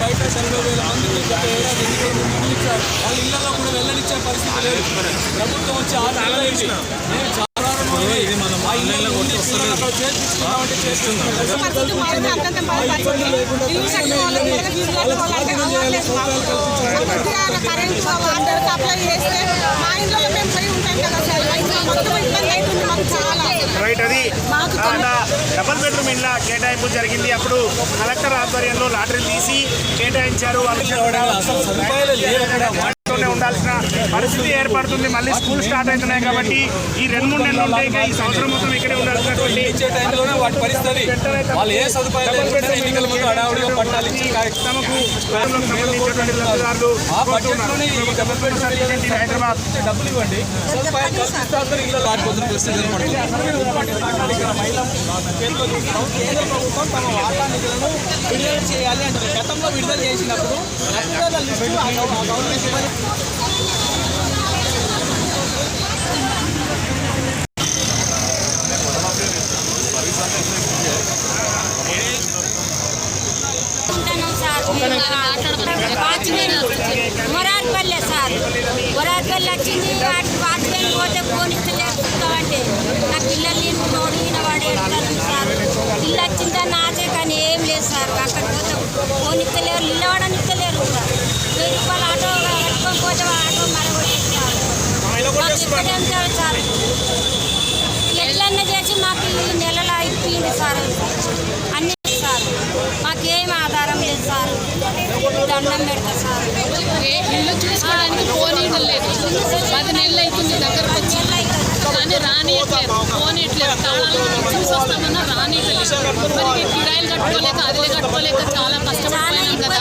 బయట ఎనభై వేల మందికి గత ఏడాది ఎన్నికల్లో నిధులు ఇచ్చారు వాళ్ళ ఇళ్ళలో కూడా వెళ్ళనిచ్చే పరిస్థితి లేదు ప్రభుత్వం వచ్చి ఆరు నెలలు నేను మొత్తం ఇబ్బంది అవుతుంది మాకు చాలా రైట్ అది ఆ, డబల్ బెడ్రూమ్ ఇండ్ల కేటాయింపు జరిగింది. అప్పుడు కలెక్టర్ ఆధ్వర్యంలో లాటరీ తీసి కేటాయించారు. వాళ్ళకి వాటితోనే ఉండాల్సిన పరిస్థితి ఏర్పడుతుంది. మళ్ళీ స్కూల్ స్టార్ట్ అవుతున్నాయి కాబట్టి ఈ రెండు మూడు నెలలు ఉంటాయి ఈ సంవత్సరం మొత్తం ఇక్కడే ఉండాల్సినటువంటి ఇచ్చే టైంలోనే వాటి పరిస్థితి. వాళ్ళు ఏ సదుపాయాలు లేకుండా ఎన్నికల ముందు హడావుడిగా పట్టాలు ఇచ్చి కార్యక్రమం తమకు ప్రజలకు సంబంధించినటువంటి లబ్ధిదారులు ఆ బడ్జెట్లోనే ఈ డబుల్ బెడ్రూమ్ కోరుతున్నారు. హైదరాబాద్. డబ్బులు ఇవ్వండి. సదుపాయం కల్పిస్తారు ఇల్లు దాటిపోతున్న పరిస్థితి ఏర్పడుతుంది. కేంద్ర ప్రభుత్వం తమ వాటా నిధులను విడుదల చేయాలి అంటారు గతంలో విడుదల చేసినప్పుడు మొరార్పల్లె సార్ మొరార్పల్లె వచ్చింది వాటి వాచ్మెన్ పోతే ఫోన్ ఇస్తలేకపోతామంటే నా పిల్లలు నేను తోడు ఈయన సార్ ఇల్లు వచ్చిందా నాచే కానీ ఏం లేదు సార్. అక్కడ పోతే ఫోన్ ఇస్తలేరు ఇస్తలేరు మాకు సార్ ఎట్లన్నా చేసి మాకు ఈ నెలలో ఇప్పింది సార్. అన్ని సార్. మాకేం ఆధారం లేదు సార్. దండం పెడతా సార్. ఇల్లు చూసుకోవడానికి పోనీయడం లేదు. పది నెలలు అవుతుంది దగ్గరకు వచ్చి. కానీ రానియట్లేదు. పోనీయట్లేదు. తాళాలు చూసి వస్తామన్నా రానియట్లేదు. మరి కిరాయిలు కట్టుకోలేక అదిలే కట్టుకోలేక చాలా కష్టపడిపోయినాం కదా.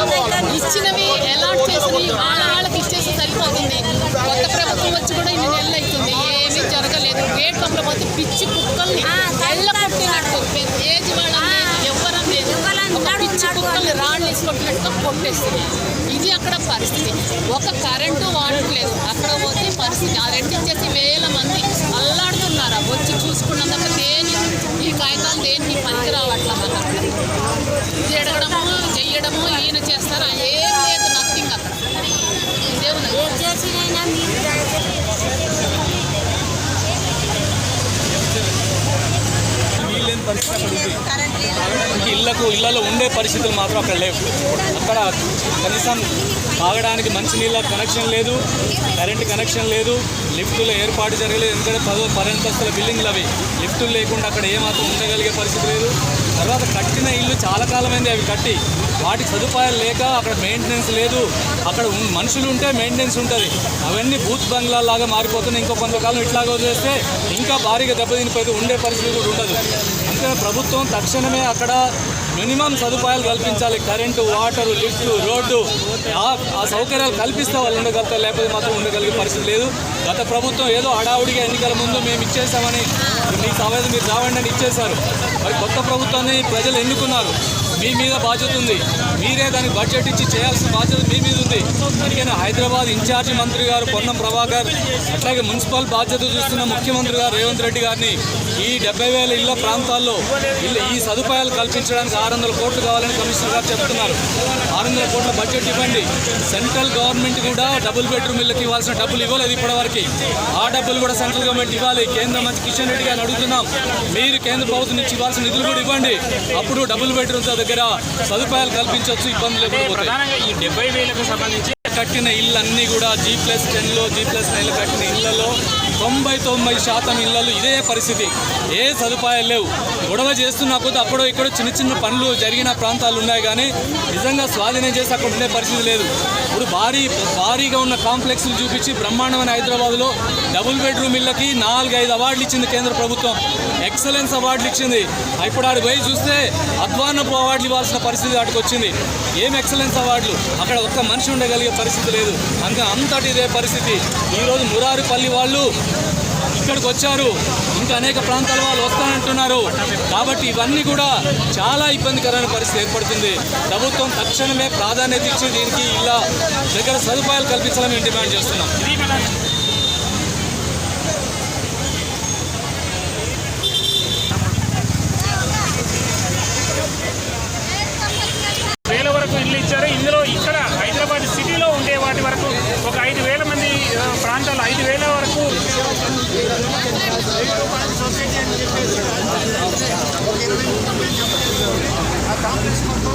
ఇచ్చినవి అలాట్ చేసినవి వాళ్ళ వాళ్ళకి ఇచ్చేసి సరిపోతుంది. కొత్త ప్రభుత్వం వచ్చి కూడా ఇన్ని పోతే పిచ్చి కుక్కల్ని ఎళ్ళ కొట్టినట్టు. ఏజ్ వాళ్ళ ఎవరం లేదు. ఒక పిచ్చి కుక్కల్ని రాళ్ళు వేసి కొట్టినట్టుగా కొట్టేస్తున్నాయి ఇది అక్కడ పరిస్థితి. ఒక కరెంటు వాడట్లేదు. అక్కడ పోతే పరిస్థితి. ఆ రెండు ఇచ్చేసి వేల మంది అల్లాడుతున్నారు? వచ్చి చూసుకున్నందుక దేని ఈ కాగితాలు దేనికి పనికి రావట్లా తిరగడము చెయ్యడము ఈయన చేస్తారా? ఏం లేదు నథింగ్ అక్కడ. ఇదే ఉన్నది ఏం చేసినైనా మీరు దయచేసి వీళ్ళేని మనకి ఇళ్ళకు ఇళ్ళలో ఉండే పరిస్థితులు మాత్రం అక్కడ లేవు. అక్కడ కనీసం తాగడానికి మంచినీళ్ళ కనెక్షన్ లేదు కరెంట్ కనెక్షన్ లేదు లిఫ్టుల ఏర్పాటు జరగలేదు. ఎందుకంటే పదో పదంతస్తుల బిల్డింగ్లు అవి. లిఫ్టులు లేకుండా అక్కడ ఏమాత్రం ఉండగలిగే పరిస్థితి లేదు. తర్వాత కట్టిన ఇల్లు చాలా కాలమైంది అవి కట్టి. వాటి సదుపాయాలు లేక అక్కడ మెయింటెనెన్స్ లేదు. అక్కడ మనుషులు ఉంటే మెయింటెనెన్స్ ఉంటుంది. అవన్నీ బూత్ బంగ్లా లాగా మారిపోతున్నాయి. ఇంకో కొంతకాలం ఇట్లాగా వదిలేస్తే ఇంకా భారీగా దెబ్బతినిపోయితే ఉండే పరిస్థితి కూడా ఉండదు. తక్షణ ప్రభుత్వం తక్షణమే అక్కడ మినిమం సదుపాయాలు కల్పించాలి. Current water lift road. ఆ- సౌకర్యాలు కల్పిస్తే వాళ్ళు ఉండగలుగుతారు. లేకపోతే మాత్రం ఉండగలిగే పరిస్థితి లేదు. గత ప్రభుత్వం ఏదో హడావుడిగా ఎన్నికల ముందు మేము ఇచ్చేసామని మీ సమాజం మీరు రావండి అని ఇచ్చేశారు. మరి కొత్త ప్రభుత్వాన్ని ప్రజలు ఎన్నుకున్నారు. మీ మీద బాధ్యత ఉంది. మీరే దానికి బడ్జెట్ ఇచ్చి చేయాల్సిన బాధ్యత మీ మీద ఉంది. అందుకని హైదరాబాద్ ఇన్ఛార్జి మంత్రి గారు పొన్నం ప్రభాకర్ అట్లాగే మున్సిపల్ బాధ్యత చూస్తున్న ముఖ్యమంత్రి గారు రేవంత్ రెడ్డి గారిని ఈ డెబ్బై వేల ఇళ్ళ ప్రాంతాల్లో ఇల్లు ఈ సదుపాయాలు కల్పించడానికి ఆరు వందల కోట్లు కావాలని కమిషనర్ గారు చెప్తున్నారు. ఆరు వందల కోట్ల బడ్జెట్ ఇవ్వండి. సెంట్రల్ గవర్నమెంట్ కూడా డబుల్ బెడ్రూమ్ ఇళ్ళకి ఇవ్వాల్సిన డబ్బులు ఇవ్వలేదు ఇప్పటివరకు. ఆ డబ్బులు కూడా సెంట్రల్ గవర్నమెంట్ ఇవ్వాలి. కేంద్ర మంత్రి కిషన్ రెడ్డి గారిని అడుగుతున్నాం. మీరు కేంద్ర ప్రభుత్వం నుంచి ఇవ్వాల్సిన నిధులు కూడా ఇవ్వండి. అప్పుడు డబుల్ బెడ్రూమ్ దగ్గర సదుపాయాలు కల్పించవచ్చు వేలకు సంబంధించి కట్టిన ఇళ్ళన్నీ కూడా జీ ప్లస్ టెన్లో జీ ప్లస్ నైన్లో కట్టిన ఇళ్ళలో తొంభై తొంభై శాతం ఇళ్ళలో ఇదే పరిస్థితి. ఏ సదుపాయాలు లేవు. గొడవ చేస్తున్నా కొద్ది అప్పుడో ఇక్కడో చిన్న చిన్న పనులు జరిగిన ప్రాంతాలు ఉన్నాయి కానీ నిజంగా స్వాధీనం చేసి అక్కడ ఉండే పరిస్థితి లేదు. ఇప్పుడు భారీ భారీగా ఉన్న కాంప్లెక్స్లు చూపించి బ్రహ్మాండమైన హైదరాబాద్లో డబుల్ బెడ్రూమ్ ఇళ్ళకి నాలుగైదు అవార్డులు ఇచ్చింది కేంద్ర ప్రభుత్వం. ఎక్సలెన్స్ అవార్డులు ఇచ్చింది. ఇప్పుడు ఆడికి పోయి చూస్తే అధ్వానపు అవార్డులు ఇవ్వాల్సిన పరిస్థితి వాటికి వచ్చింది. ఏం ఎక్సలెన్స్ అవార్డులు? అక్కడ ఒక్క మనిషి ఉండగలిగే పరిస్థితి లేదు. అంత అంతటి ఇదే పరిస్థితి. ఈరోజు మురారిపల్లి వాళ్ళు ఇక్కడికి వచ్చారు. ఇంకా అనేక ప్రాంతాల వాళ్ళు వస్తానంటున్నారు. కాబట్టి ఇవన్నీ కూడా చాలా ఇబ్బందికరమైన పరిస్థితి ఏర్పడుతుంది. ప్రభుత్వం తక్షణమే ప్రాధాన్యత ఇచ్చి దీనికి ఇలా దగ్గర సదుపాయాలు కల్పించాలని మేము డిమాండ్ చేస్తున్నాం. సొసైటీ అని చెప్పేసి ఒక ఇరవై కంపెనీ చెప్పలేదు ఆ కాంప్లెక్స్ మొత్తం